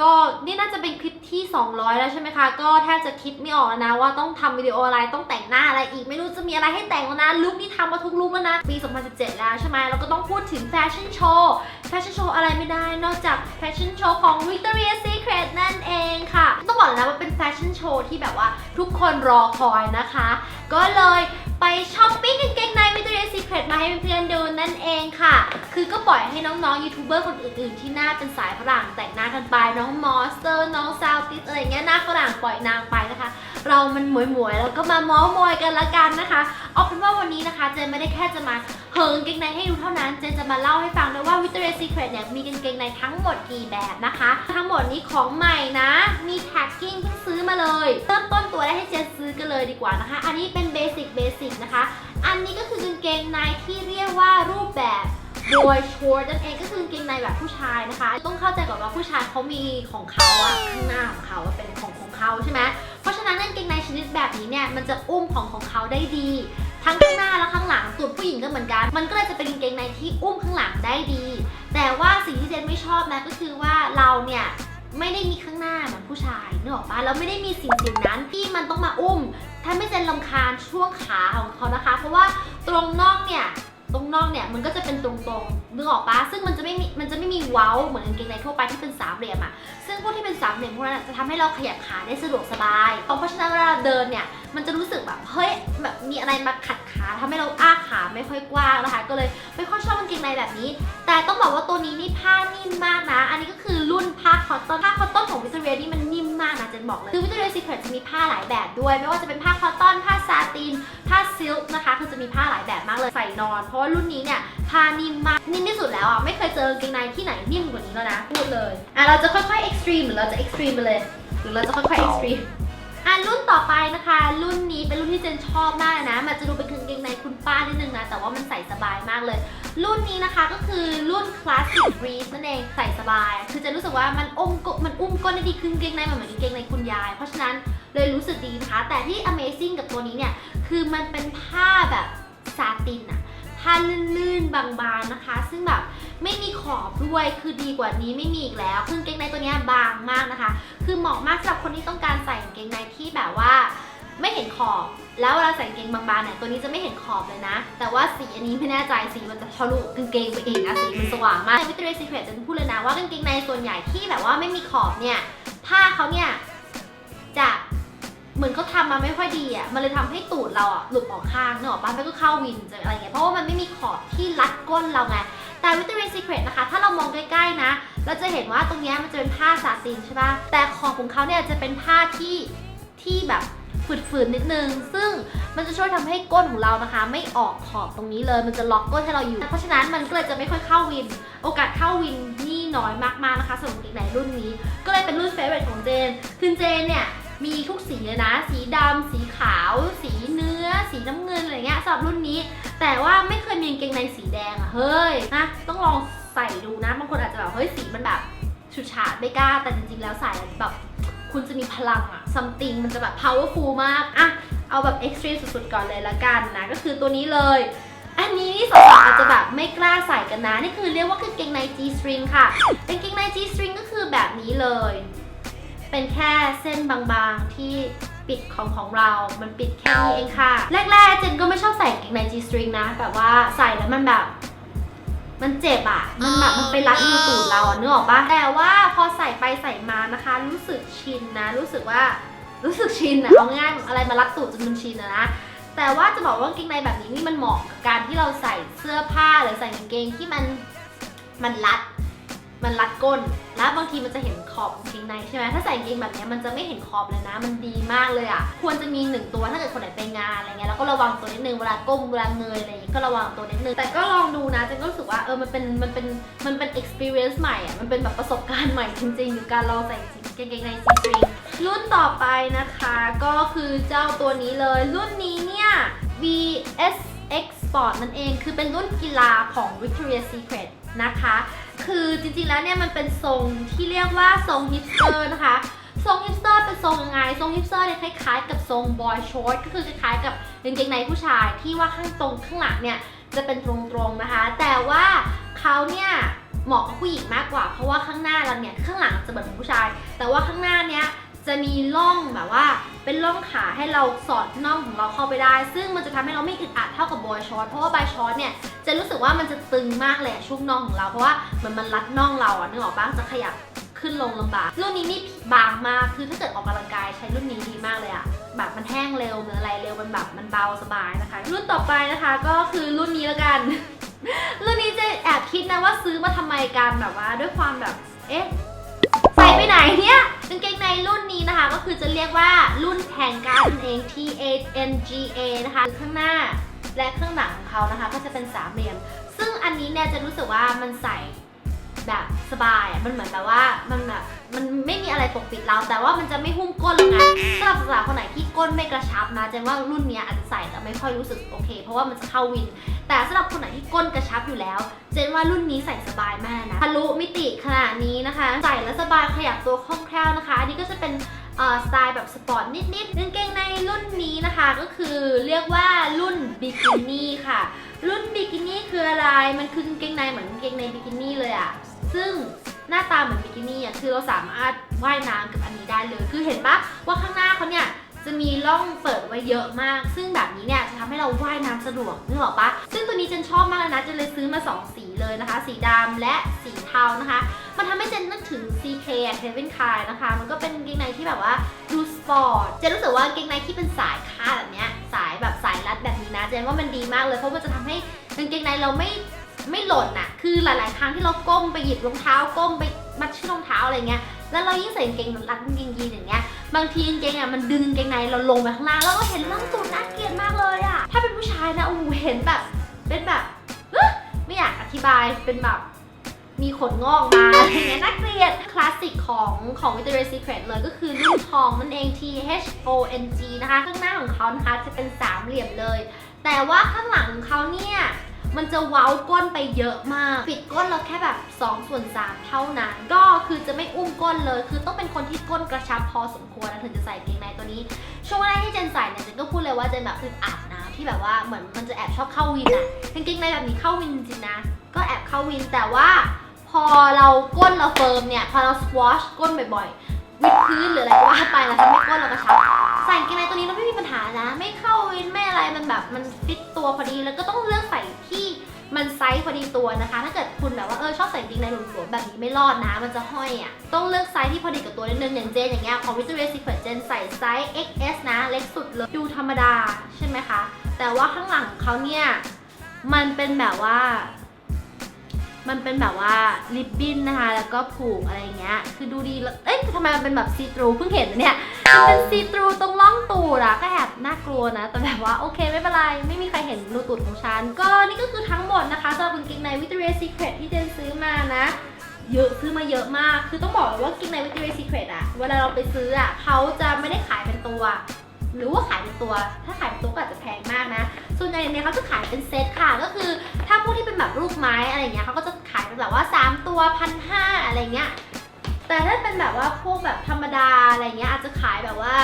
ก็นี่น่าจะเป็นคลิปที่ 200 แล้วใช่ไหมคะ ก็แทบจะคิดไม่ออกแล้วนะว่าต้องทำวิดีโออะไรต้องแต่งหน้าอะไรอีกไม่รู้จะมีอะไรให้แต่งแล้วนะลุคนี่ทำมาทุกลุคแล้วนะปี 2017 แล้วใช่ไหมเราก็ต้องพูดถึงแฟชั่นโชว์แฟชั่นโชว์อะไรไม่ได้ นอกจากแฟชั่นโชว์ของ Victoria's Secret นั่นเองค่ะ ต้องบอกเลยนะว่าเป็นแฟชั่นโชว์ที่แบบว่าทุกคนรอคอยนะคะ ก็เลยไปช้อปปิ้งกางเกงใน Victoria's Secret มาให้เพื่อนๆดูนั่นเองค่ะ คือก็ปล่อยให้น้องๆยูทูบเบอร์คนอื่นๆ ที่หน้าเป็นสายฝรั่งแต่งหน้ากันไปน้องมอสเตอร์ น้องซาวติสอะไรเงี้ยหน้าฝรั่งปล่อยนางไปนะคะ เรามันหมวยๆแล้วก็มาม้อมอยกันละกันนะคะ เอาเป็นว่าวันนี้นะคะเจนไม่ได้แค่จะมาเหิงกางเกงในให้ดูเท่านั้น เจนจะมาเล่าให้ฟังด้วยว่า Victoria's Secret เนี่ยมีกางเกงในทั้งหมดกี่แบบนะคะ ทั้งหมดนี้ของใหม่นะ มีแท็กกิ้งเพิ่งซื้อมาเลยเริ่มต้นตัวได้ให้เจนซื้อกันเลยดีกว่านะคะ อันนี้เป็นเบสิกเบสิกนะคะ อันนี้ก็คือกางเกงในที่เรียกว่ารูปแบบ boy short นั่นเองก็คือกางเกงในแบบผู้ชายนะคะ ต้องเข้าใจก่อนว่าผู้ชายเขามีของเขาอะข้างหน้าของเขาเป็นของของเขาใช่ไหมเพราะฉะนั้นกางเกงในชนิดแบบนี้เนี่ยมันจะอุ้มของของเขาได้ดี ทั้งข้างหน้าและข้างหลังส่วนผู้หญิงก็เหมือนกัน มันก็เลยจะเป็นกางเกงในที่อุ้มข้างหลังได้ดี แต่ว่าสิ่งที่เจนไม่ชอบนะก็คือว่าเราเนี่ยไม่ได้มีข้างหน้าเหมือนผู้ชายนึกออกปะแล้วไม่ได้มีสิ่งสิ่งนั้นที่มันต้องมาอุ้ม ถ้าไม่เจนลำคาญช่วงขาของเขานะคะ เพราะว่าตรงนอกเนี่ยตรงนอกเนี่ยมันก็จะเป็นตรงๆนึกออกปะซึ่งมันจะไม่มีมันจะไม่มีเว้าเหมือนกางเกงในทั่วไปที่เป็นสามเหลี่ยมอะซึ่งพวกที่เป็นสามเหลี่ยมพวกนั้นจะทำให้เราขยับขาได้สะดวกสบาย เพราะฉะนั้นเวลาเดินเนี่ยมันจะรู้สึกแบบเฮ้ยแบบมีอะไรมาขัดขาทำให้เราอ้าขาไม่ค่อยกว้างนะคะ ก็เลยไม่ค่อยชอบกางเกงในแบบนี้ แต่ต้องบอกว่าตัวนี้นี่ผ้านิ่มมากนะ อันนี้ก็คือรุ่นผ้าคอตตอนผ้าคอตตอนของวิ c ตอเรียนี่มันนิ มากนะเจนบอกเลยคือวิ c ตอเรียซีเครตจะมีผ้าหลายแบบด้วย ไม่ว่าจะเป็นผ้าคอตตอน ผ้าซาติน ผ้าซิลค์นะคะ คือจะมีผ้าหลายแบบมากเลยใส่นอน เพราะว่ารุ่นนี้เนี่ยผ้านิ่มมากนิ่มที่สุดแล้วอะไม่เคยเจอกางเกงในที่ไหนนิ่มกว่านี้แล้วนะพูดเลยอะเราจะค่อยๆ extreme หรือเราจะ extreme ไปเลย หรือเราจะค่อยๆเอะรุ่นต่อไปนะคะ รุ่นนี้เป็นรุ่นที่เจนชอบมากเลยนะ มันจะดูเป็นกางเกงในคุณป้านิดนึงนะ แต่ว่ามันใส่สบายมากเลย รุ่นนี้นะคะก็คือรุ่น Classic Breeze นั่นเองใส่สบาย คือเจะรู้สึกว่ามันอุ้มกมันอุ้มก้นได้ดีคือกางเกงในมันเหมือนกางเกงในคุณยาย เพราะฉะนั้นเลยรู้สึกดีนะคะ แต่ที่ Amazing กับตัวนี้เนี่ย คือมันเป็นผ้าแบบซาตินอะ ผ้าลื่นๆบางๆนะคะ ซึ่งแบบไม่มีขอบด้วยคือดีกว่านี้ไม่มีอีกแล้วคือกางเกงในตัวนี้บางมากนะคะ คือเหมาะมากสำหรับคนที่ต้องการใส่เกงในที่แบบว่าไม่เห็นขอบแล้วเวลาใส่เกงบางๆเนี่ยตัวนี้จะไม่เห็นขอบเลยนะ แต่ว่าสีอันนี้ไม่แน่ใจสีมันจะทะลุกางเกงไปเองนะสีมันสว่างมากในวิตเตอร์ซีเครตจะพูดเลยนะว่ากางเกงในส่วนใหญ่ที่แบบว่าไม่มีขอบเนี่ยผ้าเขาเนี่ยจะ เหมือนเขาทำมาไม่ค่อยดีอะ มันเลยทำให้ตูดเราอะหลุดออกข้างเนอะป้าไม่ก็เข้าวินจะอะไรเงี้ย เพราะว่ามันไม่มีขอบที่รัดก้นเราไง แต่วิตเตอร์ซีเครตนะคะ ถ้าเรามองใกล้ๆนะ เราจะเห็นว่าตรงเนี้ยมันจะเป็นผ้าซาตินใช่ป่ะ แต่ขอบของเขาเนี่ยจะเป็นผ้าที่ที่แบบฝืดๆนิดนึง ซึ่งมันจะช่วยทำให้ก้นของเรานะคะ ไม่ออกขอบตรงนี้เลย มันจะล็อกก้นให้เราอยู่ เพราะฉะนั้นมันก็เลยจะไม่ค่อยเข้าวิน โอกาสเข้าวินนี่น้อยมากๆนะคะสำหรับกางเกงในรุ่นนี้ ก็เลยเป็นรุ่นเฟเวอร์ของเจนคือเจนเนี่ย มีทุกสีเลยนะ สีดำสีขาว สีเนื้อ สีน้ำเงินอะไรเงี้ยสำหรับรุ่นนี้ แต่ว่าไม่เคยมีกางเกงในสีแดงอะเฮ้ยนะต้องลองใส่ดูนะบางคนอาจจะแบบเฮ้ยสีมันแบบฉุดฉาดไม่กล้าแต่จริงๆแล้วใส่แบบคุณจะมีพลังอะ something มันจะแบบ powerful มากอะเอาแบบ extreme สุดๆก่อนเลยละกันนะ ก็คือตัวนี้เลย อันนี้นี่สาวๆอาจจะแบบไม่กล้าใส่กันนะ นี่คือเรียกว่ากางเกงใน G string ค่ะกางเกงใน G string ก็คือแบบนี้เลย เป็นแค่เส้นบางๆที่ปิดของของเรา มันปิดแค่นี้เองค่ะ แรกๆเจนก็ไม่ชอบใส่กางเกงใน G string นะ แบบว่าใส่แล้วมันแบบ มันเจ็บอะมันแบบมันไปรัดมือตูดเราอะนึกออกปะแต่ว่าพอใส่ไปใส่มานะคะ รู้สึกชินนะ รู้สึกว่า รู้สึกชินอะเอาง่ายอะไรมารัดตูดจนมันชินอะนะ แต่ว่าจะบอกว่ากางเกงในแบบนี้นี่มันเหมาะกับการที่เราใส่เสื้อผ้าหรือใส่กางเกงที่มัน มันรัด มันรัดก้นแล้วบางทีมันจะเห็นขอบกางเกงในใช่ไหมถ้าใส่กางเกงแบบนี้มันจะไม่เห็นขอบเลยนะ มันดีมากเลยอะ ควรจะมีหนึ่งตัวถ้าเกิดคนไหนไปงานอะไรเงี้ยแล้วก็ระวังตัวนิดนึงเวลาก้มเวลาเงยอะไรอย่างเงี้ยก็ระวังตัวนิดนึงแต่ก็ลองดูนะเจนก็รู้สึกว่าเออมันเป็นมันเป็นมันเป็น experience ใหม่อะมันเป็นแบบประสบการณ์ใหม่จริงๆกับการลองใส่กางเกงในซีทรีรุ่นต่อไปนะคะก็คือเจ้าตัวนี้เลย รุ่นนี้เนี่ย VSX Sport นั่นเองคือเป็นรุ่นกีฬาของ Victoria's Secret นะคะ คือจริงๆแล้วเนี่ยมันเป็นทรงที่เรียกว่าทรงฮิปสเตอร์นะคะ ทรงฮิปสเตอร์เป็นทรงยังไง ทรงฮิปสเตอร์เนี่ยคล้ายๆ กับทรงบอยชอตก็คือคล้ายๆกับกางเกงในผู้ชายที่ว่าข้างตรงข้างหลังเนี่ยจะเป็นตรงๆนะคะ แต่ว่าเขาเนี่ยเหมาะกับผู้หญิงมากกว่า เพราะว่าข้างหน้าเราเนี่ยข้างหลังจะเหมือนผู้ชาย แต่ว่าข้างหน้าเนี้ยจะมีร่องแบบว่า เป็นร่องขาให้เราสอดน่องของเราเข้าไปได้ ซึ่งมันจะทำให้เราไม่อึดอัดเท่ากับบอยช็อตเพราะว่าบอยช็อตเนี่ยจะรู้สึกว่ามันจะตึงมากเลยอะช่วงน่องของเราเพราะว่าเหมือนมันรัดน่องเราอะนึกออกปะจะขยับขึ้นลงลำบากรุ่นนี้นี่บางมากคือถ้าเกิดออกกำลังกายใช้รุ่นนี้ดีมากเลยอะแบบมันแห้งเร็วเหมือนอะไรเร็วมันแบบมันเบาสบายนะคะ รุ่นต่อไปนะคะก็คือรุ่นนี้แล้วกัน รุ่นนี้จะแอบคิดนะว่าซื้อมาทำไมกันแบบว่าด้วยความแบบเอ๊ะ ไปไหนเนี่ยกางเกงในรุ่นนี้นะคะ ก็คือจะเรียกว่ารุ่นแทงการนั่นเอง T A N G A นะคะข้างหน้าและข้างหลังของเขานะคะ ก็จะเป็นสามเหลี่ยม ซึ่งอันนี้เนี่ยจะรู้สึกว่ามันใส่ แบบสบายอะมันเหมือนแบบว่ามันแบบมันไม่มีอะไรปกปิดเรา แต่ว่ามันจะไม่หุ้มก้นหรอกนะสำหรับสาวคนไหนที่ก้นไม่กระชับนะเจนว่ารุ่นนี้อาจจะใส่แต่ไม่ค่อยรู้สึกโอเค เพราะว่ามันจะเข้าวิน แต่สำหรับคนไหนที่ก้นกระชับอยู่แล้ว เจนว่ารุ่นนี้ใส่สบายมากนะทะลุมิติขนาดนี้นะคะ ใส่แล้วสบายขยับตัวคล่องแคล่วนะคะ อันนี้ก็จะเป็นสไตล์แบบสปอร์ตนิดๆกางเกงในรุ่นนี้นะคะก็คือเรียกว่ารุ่นบิกินี่ค่ะ รุ่นบิกินี่คืออะไร มันคือกางเกงในเหมือนกางเกงในบิกินี่เลยอะ ซึ่งหน้าตาเหมือนบิกินี่อะคือเราสามารถว่ายน้ำกับอันนี้ได้เลย คือเห็นปะว่าข้างหน้าเขาเนี่ยจะมีร่องเปิดไว้เยอะมาก ซึ่งแบบนี้เนี่ยจะทำให้เราว่ายน้ำสะดวกนึกออกปะซึ่งตัวนี้เจนชอบมากเลยนะเจนเลยซื้อมา 2 สีเลยนะคะ สีดำและสีเทานะคะ มันทำให้เจนนึกถึง CK อะ Kevin k i นะคะ มันก็เป็นกางเกงในที่แบบว่าดูสปอร์ต เจนรู้สึกว่ากางเกงในที่เป็นสายคาดแบบเนี้ย สายแบบสายรัดแบบนี้นะ เจนว่ามันดีมากเลย เพราะมันจะทำให้กางเกงในเราไม่ ไม่หล่นอะคือหลาย ๆ ครั้งที่เราก้มไปหยิบรองเท้าก้มไปมัดเชือกรองเท้าอะไรเงี้ย แล้วเรายิ่งใส่กางเกงรัดกางเกงยีนอย่างเงี้ย บางทีกางเกงอะมันดึงกางเกงในเราลงไปข้างล่างแล้วก็เห็นร่องตูดน่าเกลียดมากเลยอะถ้าเป็นผู้ชายนะโอ้โหเห็นแบบเป็นแบบไม่อยากอธิบายเป็นแบบมีขนงอกมาอะไรเงี้ยน่าเกลียดคลาสสิกของของ Victoria's Secret เลยก็คือรุ่นทองนั่นเอง T H O N G นะคะ ข้างหน้าของเขานะคะจะเป็นสามเหลี่ยมเลย แต่ว่าข้างหลังของเขา มันจะเว้าก้นไปเยอะมาก ปิดก้นเราแค่แบบ2ส่วน3เท่านั้น ก็คือจะไม่อุ้มก้นเลย คือต้องเป็นคนที่ก้นกระชับพอสมควรนะถึงจะใส่กางเกงในตัวนี้ ช่วงแรกที่เจนใส่เนี่ยเจนก็พูดเลยว่าเจนแบบอึดอัดนะที่แบบว่าเหมือนมันจะแอบชอบเข้าวินอะกางเกงในแบบนี้เข้าวินจริงนะ ก็แอบเข้าวินแต่ว่าพอเราก้นเราเฟิร์มเนี่ยพอเราสควอชก้นบ่อยๆวิดพื้นหรืออะไรก็ว่าไปแล้วทำให้ก้นเรากระชับ ใส่กางเกงในตัวนี้เราไม่มีปัญหานะ ไม่เข้าวินไม่อะไรมันแบบมันฟิตตัวพอดีแล้วก็ต้องเลือกใส่ที่มันไซส์พอดีตัวนะคะ ถ้าเกิดคุณแบบว่าเออชอบใส่กางเกงในหลวมๆแบบนี้ไม่รอดนะ มันจะห้อยอะ ต้องเลือกไซส์ที่พอดีกับตัวนิดนึงอย่างเจนอย่างเงี้ยของ Victoria's Secret เจนใส่ไซส์ XS นะ เล็กสุดเลยดูธรรมดาใช่ไหมคะ แต่ว่าข้างหลังของเขาเนี่ย มันเป็นแบบว่า มันเป็นแบบว่าริบบิ้นนะคะ แล้วก็ผูกอะไรเงี้ย คือดูดีแล้วเอ้ยทำไมมันเป็นแบบซีทรูเพิ่งเห็นนะเนี่ยมันเป็นซีทรูตรงร่องตูดอะก็แอบน่ากลัวนะ แต่แบบว่าโอเคไม่เป็นไร ไม่มีใครเห็นรูตูดของฉัน ก็นี่ก็คือทั้งหมดนะคะสำหรับกางเกงใน Victoria's Secret ที่เจนซื้อมานะเยอะซื้อมาเยอะมาก คือต้องบอกเลยว่ากางเกใน Victoria's Secret อะเวลาเราไปซื้ออะเขาจะไม่ได้ขายเป็นตัว หรือว่าขายเป็นตัว ถ้าขายเป็นตัวก็อาจจะแพงมากนะ ส่วนใหญ่เนี่ยเขาจะขายเป็นเซตค่ะ ก็คือถ้าพวกที่เป็นแบบลูกไม้อะไรเงี้ยเขาก็จะขายเป็นแบบว่า 3 ตัวพันห้าอะไรเงี้ย แต่ถ้าเป็นแบบว่าพวกแบบธรรมดาอะไรเงี้ยอาจจะขายแบบว่า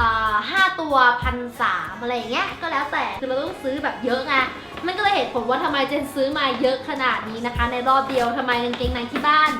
อ่าห้าตัวพันสามอะไรเงี้ยก็แล้วแต่คือเราต้องซื้อแบบเยอะไงมันก็เลยเหตุผลว่าทำไมเจนซื้อมาเยอะขนาดนี้นะคะ ในรอบเดียวทำไมกางเกงในที่บ้าน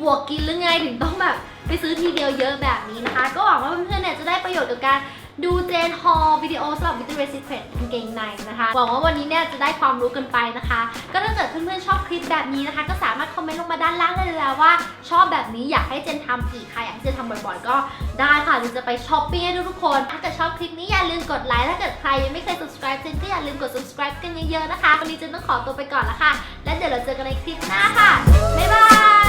บวกกินหรือไงถึงต้องแบบไปซื้อทีเดียวเยอะแบบนี้นะคะ ก็หวังว่าเพื่อนๆเนี่ยจะได้ประโยชน์กับการ ดูเจนฮอลวิดีโอสำหรับ Victoria's Secret กางเกงในนะคะ หวังว่าวันนี้เนี่ยจะได้ความรู้กันไปนะคะ ก็ถ้าเกิดเพื่อนๆชอบคลิปแบบนี้นะคะ ก็สามารถคอมเมนต์ลงมาด้านล่างได้เลยนะว่า ชอบแบบนี้อยากให้เจนทำอีกใครอยากให้เจนทำบ่อยๆ ก็ได้ค่ะเจนจะไปช้อปปิ้งให้ทุกๆคน ถ้าเกิดชอบคลิปนี้อย่าลืมกดไลค์ ถ้าเกิดใครยังไม่เคย subscribe เจนก็อย่าลืมกด subscribe กันเยอะๆนะคะ วันนี้เจนต้องขอตัวไปก่อนละค่ะ และเดี๋ยวเราเจอกันในคลิปหน้าค่ะ บ๊ายบาย